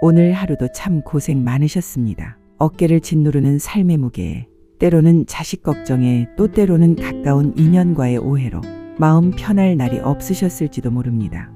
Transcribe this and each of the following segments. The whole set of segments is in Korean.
오늘 하루도 참 고생 많으셨습니다. 어깨를 짓누르는 삶의 무게에 때로는 자식 걱정에 또 때로는 가까운 인연과의 오해로 마음 편할 날이 없으셨을지도 모릅니다.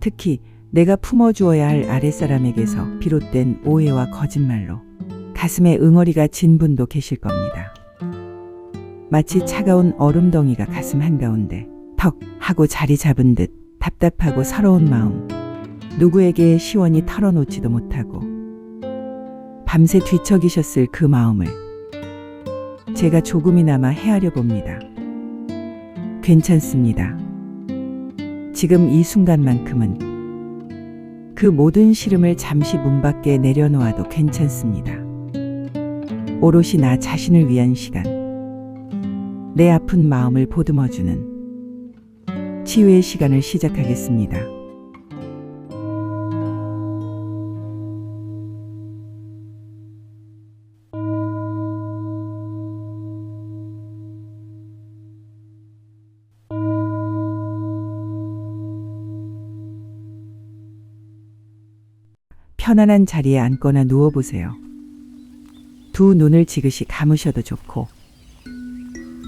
특히 내가 품어주어야 할 아랫사람에게서 비롯된 오해와 거짓말로 가슴에 응어리가 진 분도 계실 겁니다. 마치 차가운 얼음덩이가 가슴 한가운데 턱 하고 자리 잡은 듯 답답하고 서러운 마음. 누구에게 시원히 털어놓지도 못하고 밤새 뒤척이셨을 그 마음을 제가 조금이나마 헤아려 봅니다. 괜찮습니다. 지금 이 순간만큼은 그 모든 시름을 잠시 문 밖에 내려놓아도 괜찮습니다. 오롯이 나 자신을 위한 시간. 내 아픈 마음을 보듬어주는 치유의 시간을 시작하겠습니다. 편안한 자리에 앉거나 누워보세요. 두 눈을 지그시 감으셔도 좋고,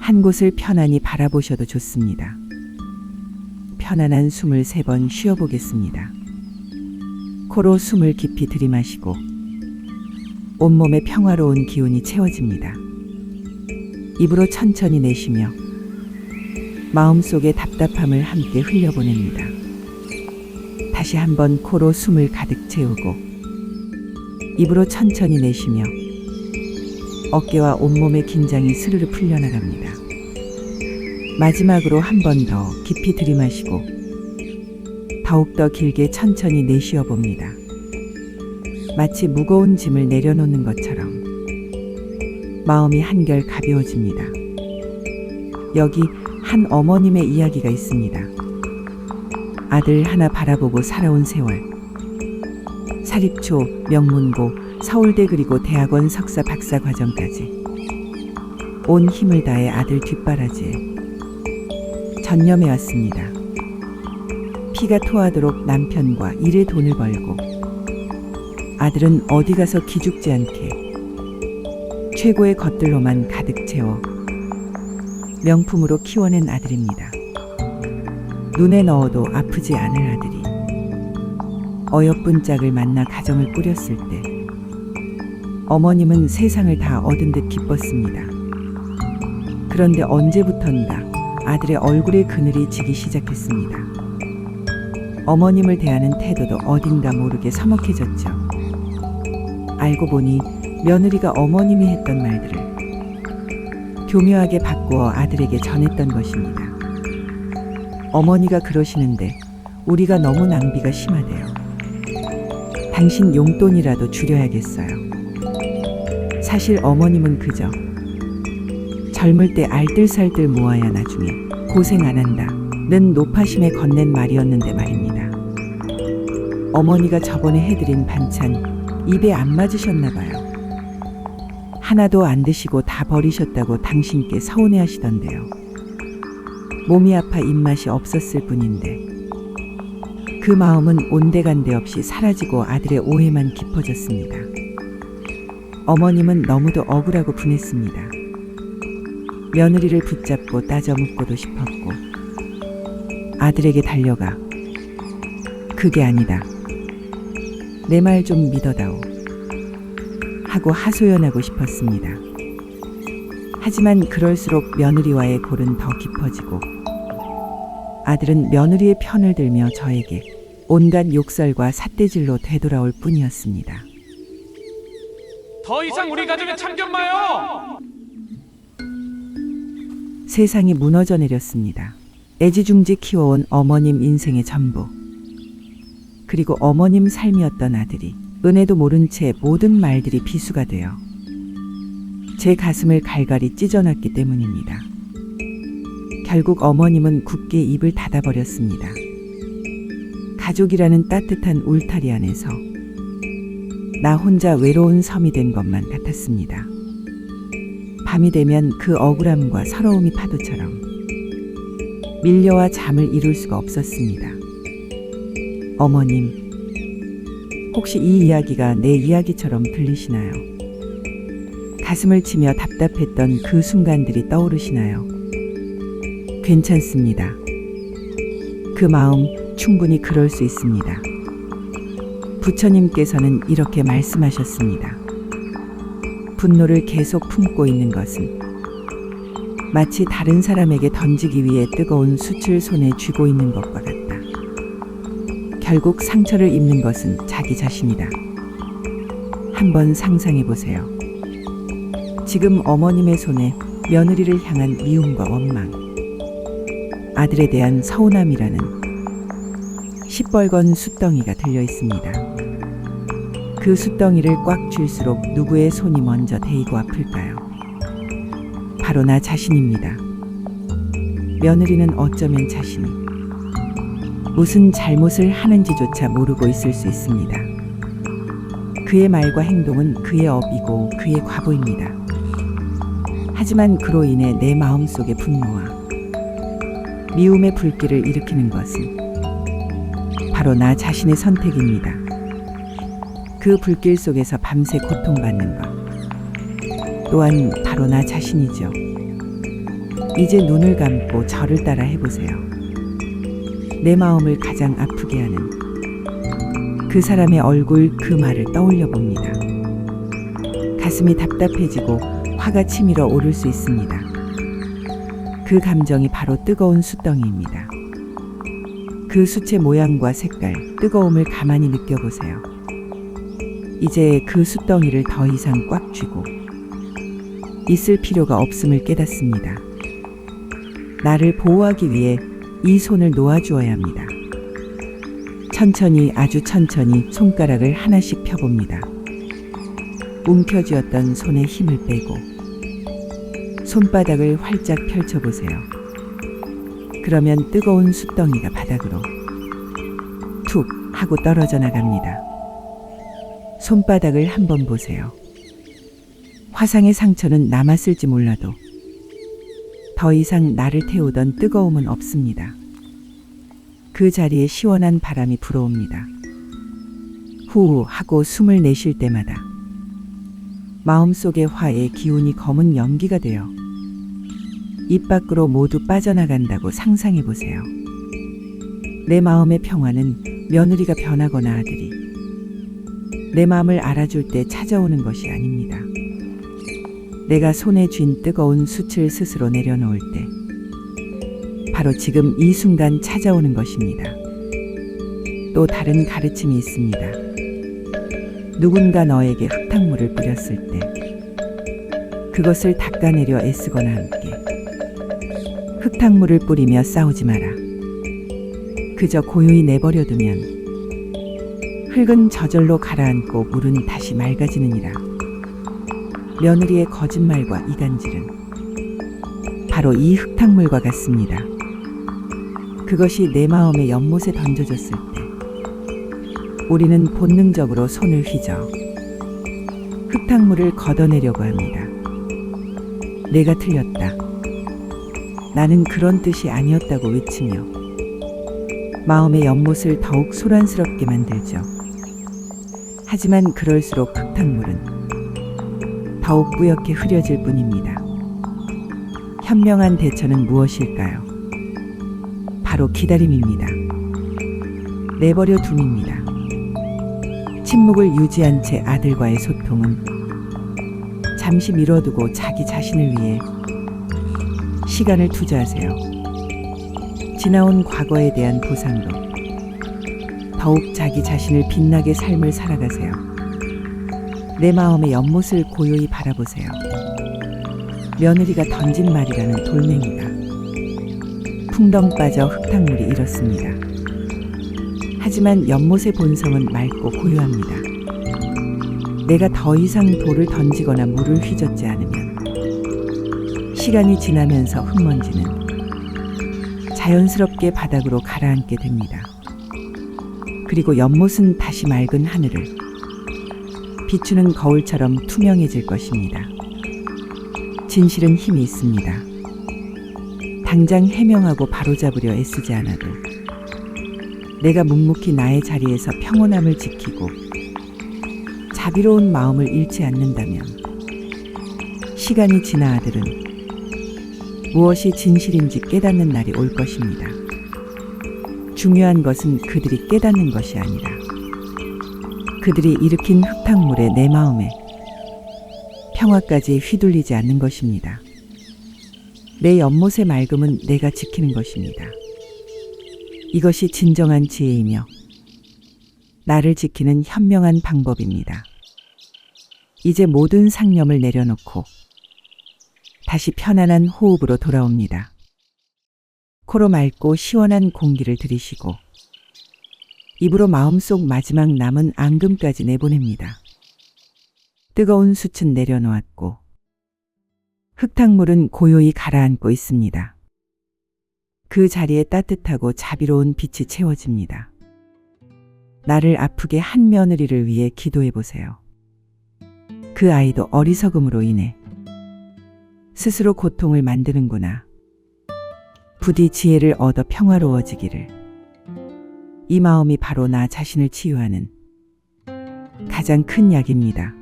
한 곳을 편안히 바라보셔도 좋습니다. 편안한 숨을 세 번 쉬어보겠습니다. 코로 숨을 깊이 들이마시고, 온몸에 평화로운 기운이 채워집니다. 입으로 천천히 내쉬며, 마음속의 답답함을 함께 흘려보냅니다. 다시 한번 코로 숨을 가득 채우고, 입으로 천천히 내쉬며 어깨와 온몸의 긴장이 스르르 풀려나갑니다. 마지막으로 한 번 더 깊이 들이마시고 더욱더 길게 천천히 내쉬어 봅니다. 마치 무거운 짐을 내려놓는 것처럼 마음이 한결 가벼워집니다. 여기 한 어머님의 이야기가 있습니다. 아들 하나 바라보고 살아온 세월. 사립초, 명문고, 서울대 그리고 대학원 석사 박사 과정까지 온 힘을 다해 아들 뒷바라지에 전념해 왔습니다. 피가 토하도록 남편과 일에 돈을 벌고 아들은 어디 가서 기죽지 않게 최고의 것들로만 가득 채워 명품으로 키워낸 아들입니다. 눈에 넣어도 아프지 않을 아들이 어여쁜 짝을 만나 가정을 꾸렸을 때 어머님은 세상을 다 얻은 듯 기뻤습니다. 그런데 언제부턴가 아들의 얼굴에 그늘이 지기 시작했습니다. 어머님을 대하는 태도도 어딘가 모르게 서먹해졌죠. 알고 보니 며느리가 어머님이 했던 말들을 교묘하게 바꾸어 아들에게 전했던 것입니다. 어머니가 그러시는데 우리가 너무 낭비가 심하대요. 당신 용돈이라도 줄여야겠어요. 사실 어머님은 그저 젊을 때 알뜰살뜰 모아야 나중에 고생 안 한다 는 노파심에 건넨 말이었는데 말입니다. 어머니가 저번에 해드린 반찬 입에 안 맞으셨나 봐요. 하나도 안 드시고 다 버리셨다고 당신께 서운해 하시던데요. 몸이 아파 입맛이 없었을 뿐인데 그 마음은 온데간데 없이 사라지고 아들의 오해만 깊어졌습니다. 어머님은 너무도 억울하고 분했습니다. 며느리를 붙잡고 따져 묻고도 싶었고 아들에게 달려가 그게 아니다. 내 말 좀 믿어다오. 하고 하소연하고 싶었습니다. 하지만 그럴수록 며느리와의 골은 더 깊어지고 아들은 며느리의 편을 들며 저에게 온갖 욕설과 삿대질로 되돌아올 뿐이었습니다. 더 이상 우리 가족에 참견 마요. 세상이 무너져 내렸습니다. 애지중지 키워온 어머님 인생의 전부. 그리고 어머님 삶이었던 아들이 은혜도 모른 채 모든 말들이 비수가 되어 제 가슴을 갈갈이 찢어놨기 때문입니다. 결국 어머님은 굳게 입을 닫아버렸습니다. 가족이라는 따뜻한 울타리 안에서 나 혼자 외로운 섬이 된 것만 같았습니다. 밤이 되면 그 억울함과 서러움이 파도처럼 밀려와 잠을 이룰 수가 없었습니다. 어머님, 혹시 이 이야기가 내 이야기처럼 들리시나요? 가슴을 치며 답답했던 그 순간들이 떠오르시나요? 괜찮습니다. 그 마음 충분히 그럴 수 있습니다. 부처님께서는 이렇게 말씀하셨습니다. 분노를 계속 품고 있는 것은 마치 다른 사람에게 던지기 위해 뜨거운 숯을 손에 쥐고 있는 것과 같다. 결국 상처를 입는 것은 자기 자신이다. 한번 상상해 보세요. 지금 어머님의 손에 며느리를 향한 미움과 원망, 아들에 대한 서운함이라는 시뻘건 숯덩이가 들려 있습니다. 그 숯덩이를 꽉 쥘수록 누구의 손이 먼저 데이고 아플까요? 바로 나 자신입니다. 며느리는 어쩌면 자신이 무슨 잘못을 하는지조차 모르고 있을 수 있습니다. 그의 말과 행동은 그의 업이고 그의 과보입니다. 하지만 그로 인해 내 마음 속의 분노와 미움의 불길을 일으키는 것은 바로 나 자신의 선택입니다. 그 불길 속에서 밤새 고통받는 것 또한 바로 나 자신이죠. 이제 눈을 감고 저를 따라 해보세요. 내 마음을 가장 아프게 하는 그 사람의 얼굴 그 말을 떠올려 봅니다. 가슴이 답답해지고 화가 치밀어 오를 수 있습니다. 그 감정이 바로 뜨거운 숯덩이입니다. 그 숯의 모양과 색깔, 뜨거움을 가만히 느껴보세요. 이제 그 숯덩이를 더 이상 꽉 쥐고 있을 필요가 없음을 깨닫습니다. 나를 보호하기 위해 이 손을 놓아주어야 합니다. 천천히 아주 천천히 손가락을 하나씩 펴봅니다. 움켜쥐었던 손에 힘을 빼고 손바닥을 활짝 펼쳐보세요. 그러면 뜨거운 숯덩이가 바닥으로 툭 하고 떨어져 나갑니다. 손바닥을 한번 보세요. 화상의 상처는 남았을지 몰라도 더 이상 나를 태우던 뜨거움은 없습니다. 그 자리에 시원한 바람이 불어옵니다. 후 하고 숨을 내쉴 때마다 마음속의 화의 기운이 검은 연기가 되어 입 밖으로 모두 빠져나간다고 상상해 보세요. 내 마음의 평화는 며느리가 변하거나 아들이 내 마음을 알아줄 때 찾아오는 것이 아닙니다. 내가 손에 쥔 뜨거운 숯을 스스로 내려놓을 때 바로 지금 이 순간 찾아오는 것입니다. 또 다른 가르침이 있습니다. 누군가 너에게 흙탕물을 뿌렸을 때 그것을 닦아내려 애쓰거나 함께 흙탕물을 뿌리며 싸우지 마라. 그저 고요히 내버려두면 흙은 저절로 가라앉고 물은 다시 맑아지느니라. 며느리의 거짓말과 이간질은 바로 이 흙탕물과 같습니다. 그것이 내 마음의 연못에 던져졌을 때 우리는 본능적으로 손을 휘저 흙탕물을 걷어내려고 합니다. 내가 틀렸다. 나는 그런 뜻이 아니었다고 외치며 마음의 연못을 더욱 소란스럽게 만들죠. 하지만 그럴수록 흙탕물은 더욱 뿌옇게 흐려질 뿐입니다. 현명한 대처는 무엇일까요? 바로 기다림입니다. 내버려 둠입니다. 침묵을 유지한 채 아들과의 소통은 잠시 미뤄두고 자기 자신을 위해 시간을 투자하세요. 지나온 과거에 대한 보상으로 더욱 자기 자신을 빛나게 삶을 살아가세요. 내 마음의 연못을 고요히 바라보세요. 며느리가 던진 말이라는 돌멩이가 풍덩 빠져 흙탕물이 일었습니다. 하지만 연못의 본성은 맑고 고요합니다. 내가 더 이상 돌을 던지거나 물을 휘젓지 않으면 시간이 지나면서 흙먼지는 자연스럽게 바닥으로 가라앉게 됩니다. 그리고 연못은 다시 맑은 하늘을 비추는 거울처럼 투명해질 것입니다. 진실은 힘이 있습니다. 당장 해명하고 바로잡으려 애쓰지 않아도 내가 묵묵히 나의 자리에서 평온함을 지키고 자비로운 마음을 잃지 않는다면 시간이 지나 아들은 무엇이 진실인지 깨닫는 날이 올 것입니다. 중요한 것은 그들이 깨닫는 것이 아니라 그들이 일으킨 흙탕물에 내 마음에 평화까지 휘둘리지 않는 것입니다. 내 연못의 맑음은 내가 지키는 것입니다. 이것이 진정한 지혜이며 나를 지키는 현명한 방법입니다. 이제 모든 상념을 내려놓고 다시 편안한 호흡으로 돌아옵니다. 코로 맑고 시원한 공기를 들이쉬고 입으로 마음속 마지막 남은 앙금까지 내보냅니다. 뜨거운 숯은 내려놓았고 흙탕물은 고요히 가라앉고 있습니다. 그 자리에 따뜻하고 자비로운 빛이 채워집니다. 나를 아프게 한 며느리를 위해 기도해 보세요. 그 아이도 어리석음으로 인해 스스로 고통을 만드는구나. 부디 지혜를 얻어 평화로워지기를. 이 마음이 바로 나 자신을 치유하는 가장 큰 약입니다.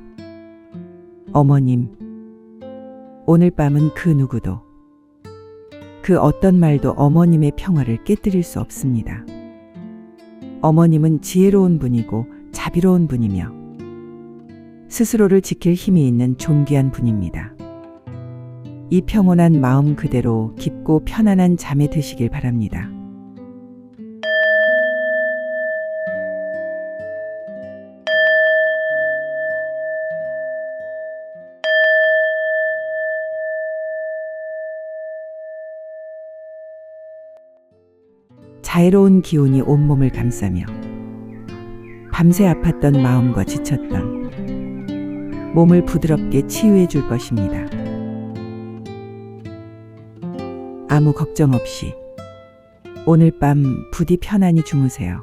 어머님, 오늘 밤은 그 누구도 그 어떤 말도 어머님의 평화를 깨뜨릴 수 없습니다. 어머님은 지혜로운 분이고 자비로운 분이며 스스로를 지킬 힘이 있는 존귀한 분입니다. 이 평온한 마음 그대로 깊고 편안한 잠에 드시길 바랍니다. 자애로운 기운이 온몸을 감싸며 밤새 아팠던 마음과 지쳤던 몸을 부드럽게 치유해 줄 것입니다. 아무 걱정 없이 오늘 밤 부디 편안히 주무세요.